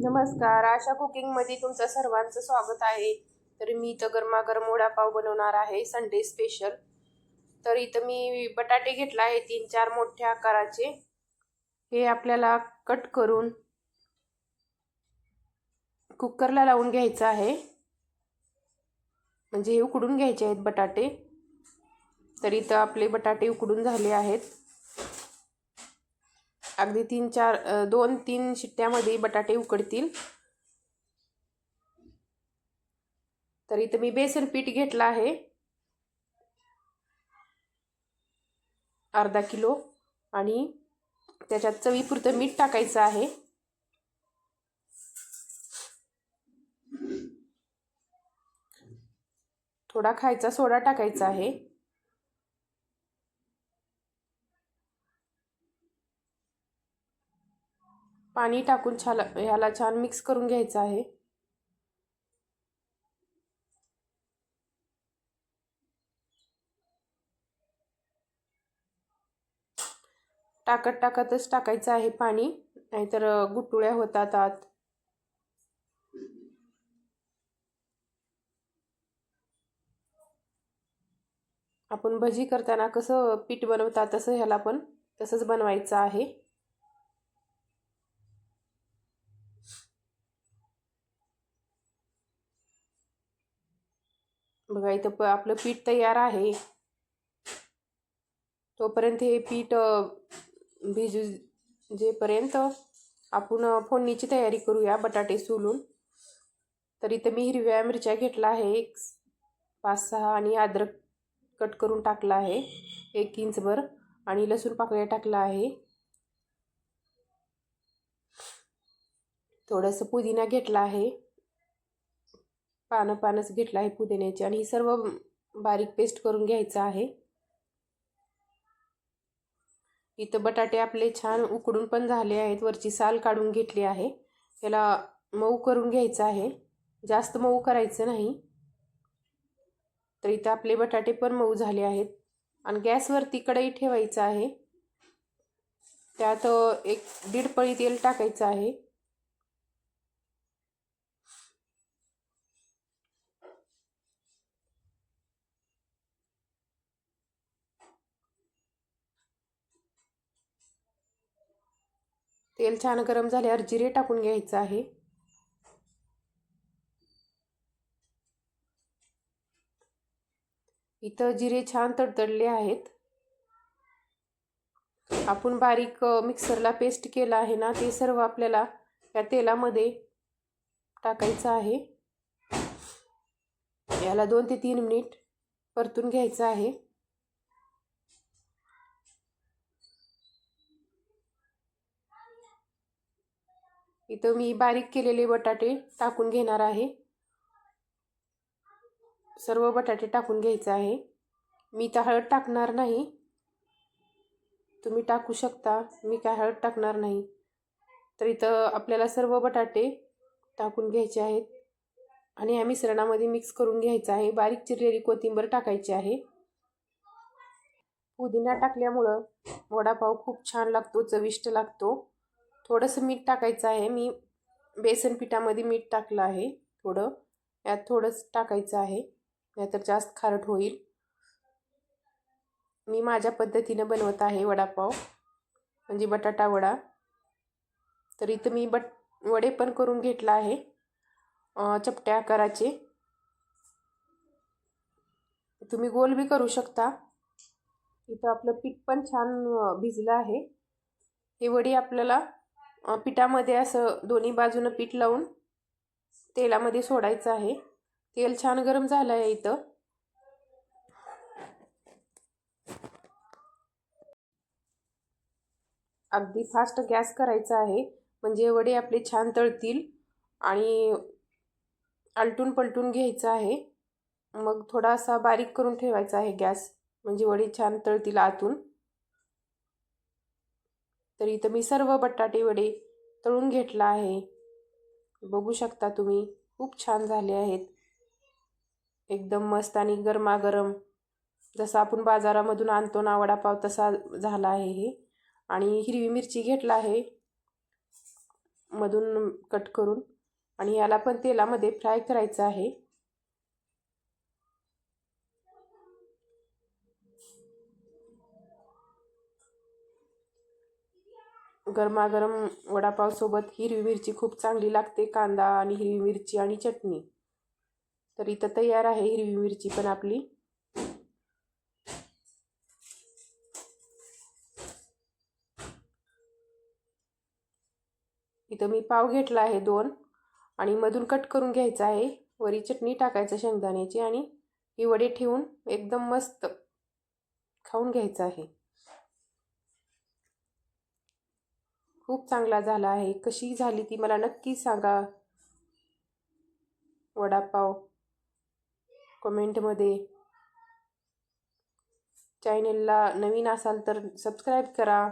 नमस्कार. आशा कुकिंगमध्ये तुमचं सर्वांचं स्वागत आहे. तर मी इथं गरमागरम वडापाव बनवणार आहे. संडे स्पेशल तर इथं मी बटाटे घेतला आहे तीन चार मोठ्या आकाराचे. हे आपल्याला कट करून कुकरला लावून घ्यायचं आहे. म्हणजे हे उकडून घ्यायचे आहेत बटाटे. तर इथं आपले बटाटे उकडून झाले आहेत. अगदी तीन चार दोन तीन शिट्ट्यामध्ये बटाटे उकडतील. तर इथं मी बेसन पीठ घेतलं आहे. अर्धा किलो. आणि त्याच्यात चवीपुरतं मीठ टाकायचं आहे. थोडा खायचा सोडा टाकायचा आहे. पाणी टाकून छान ह्याला छान मिक्स करून घ्यायचं आहे. टाकत टाकतच टाकायचं आहे पाणी नाहीतर गुटुळ्या होतात आत. आपण भजी करताना कसं पीठ बनवतात तसं ह्याला पण तसंच बनवायचं आहे. बघा इथं प आपलं पीठ तयार आहे. तोपर्यंत हे पीठ भिजू जेपर्यंत आपण फोडणीची तयारी करूया बटाटे सोलून. तर इथं मी हिरव्या मिरच्या घेतला आहे. एक पाच सहा आणि अद्रक कट करून टाकला आहे. एक इंचभर आणि लसूण पाकळ्या टाकला आहे. थोडंसं पुदिना घेतला आहे. पानं पानच घेतलं आहे पुदिन्याची आणि ही सर्व बारीक पेस्ट करून घ्यायचं आहे. इथं बटाटे आपले छान उकडून पण झाले आहेत. वरची साल काढून घेतली आहे. त्याला मऊ करून घ्यायचं आहे. जास्त मऊ करायचं नाही. तर इथं आपले बटाटे पण मऊ झाले आहेत. आणि गॅसवरती कढई ठेवायचं आहे. त्यात एक दीड पळी तेल टाकायचं आहे. तेल छान गरम झाल्यावर जिरे टाकून घ्यायचं आहे. इथं जिरे छान तडतडले आहेत. आपण बारीक मिक्सरला पेस्ट केला आहे ना ते सर्व आपल्याला या तेलामध्ये टाकायचं आहे. याला दोन ते तीन मिनिट परतून घ्यायचं आहे. इथं मी बारीक केलेले बटाटे टाकून घेणार आहे. सर्व बटाटे टाकून घ्यायचं आहे. मी तर हळद टाकणार नाही. तुम्ही टाकू शकता. मी काय हळद टाकणार नाही. तर इथं आपल्याला सर्व बटाटे टाकून घ्यायचे आहेत. आणि या मिश्रणामध्ये मिक्स करून घ्यायचं आहे. बारीक चिरलेली कोथिंबीर टाकायची आहे. पुदिना टाकल्यामुळं वडापाव खूप छान लागतो चविष्ट लागतो. थोडंसं मीठ टाकायचं आहे. मी बेसन पिठामध्ये मीठ टाकलं आहे थोडं. यात थोडंच टाकायचं आहे. नाहीतर जास्त खारट होईल. मी माझ्या पद्धतीनं बनवत आहे वडापाव. म्हणजे बटाटा वडा. तर इथं मी बट वडे पण करून घेतला आहे. चपट्या आकाराचे. तुम्ही गोल बी करू शकता. इथं आपलं पीठ पण छान भिजलं आहे. हे वडी आपल्याला पिठामध्ये असं दोन्ही बाजूनं पीठ लावून तेलामध्ये सोडायचं आहे. तेल छान गरम झालं आहे इथं. अगदी फास्ट गॅस करायचा आहे. म्हणजे वडे आपले छान तळतील आणि आलटून पलटून घ्यायचं आहे. मग थोडासा बारीक करून ठेवायचा आहे गॅस. म्हणजे वडे छान तळतील आतून. तर इथं मी सर्व बटाटे वडे तळून घेतला आहे. बघू शकता तुम्ही खूप छान झाले आहेत. एकदम मस्त आणि गरमागरम जसं आपण बाजारामधून आणतो ना वडापाव तसा झाला आहे हे. आणि हिरवी मिरची घेतला आहे मधून कट करून. आणि याला पण तेलामध्ये फ्राय करायचं आहे. गरमागरम वडापावसोबत हिरवी मिरची खूप चांगली लागते कांदा आणि हिरवी मिरची आणि चटणी. तर इथं तयार आहे हिरवी मिरची पण आपली. इथं मी पाव घेतला आहे दोन आणि मधून कट करून घ्यायचं आहे. वरी चटणी टाकायचं शेंगदाण्याची आणि ही वडे ठेवून एकदम मस्त खाऊन घ्यायचं आहे. खूप चांगला झाला आहे. कशी झाली ती मला नक्की सांगा. वडापाव कमेंटमध्ये. चॅनेलला नवीन असाल तर सबस्क्राईब करा.